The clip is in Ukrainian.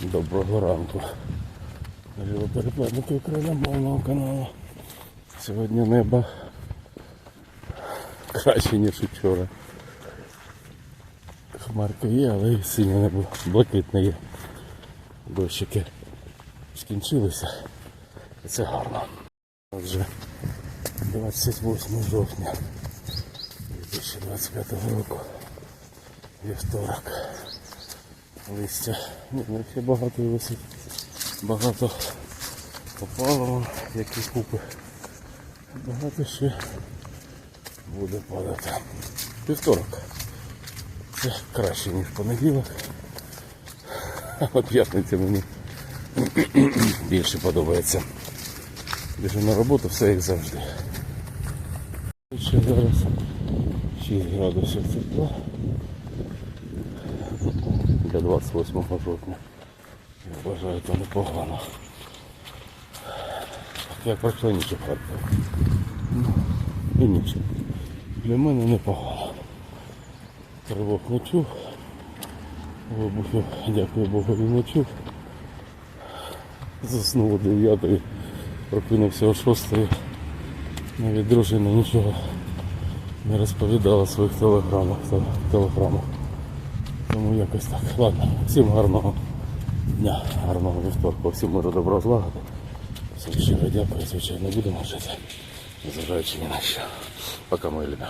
Доброго ранку. Перекладники україномовного каналу. Сьогодні небо краще, ніж вчора. Хмарка є, але і синє небо блакитне є. Дощики скінчилися. Це гарно. Отже, 28 жовтня 2025 року. Вівторок. Листя. Ні, ну ще багато висить. Багато попало, які купи. Багато ще буде падати. Півторок. Це краще, ніж понеділок. А п'ятниця мені більше подобається. Біжу на роботу, все як завжди. Ще зараз 6 градусів тепла для 28 жовтня. Я вважаю, то непогано. Як пройшла ніч у Ну, І ніч. Для мене непогано. Тривог не чув. Вибухів, дякую Богу, він не чув. Заснув о 9 прокинувся о 6 Навіть дружина нічого не розповідала в своїх телеграмах. телеграмах. Тому якось так. Ладно, всім гарного дня, гарного вівторку, всім миру добро злагоди. Всім щиро дякую, звичайно, будемо жити. Незважаючи ні на що. Пока, мої любі.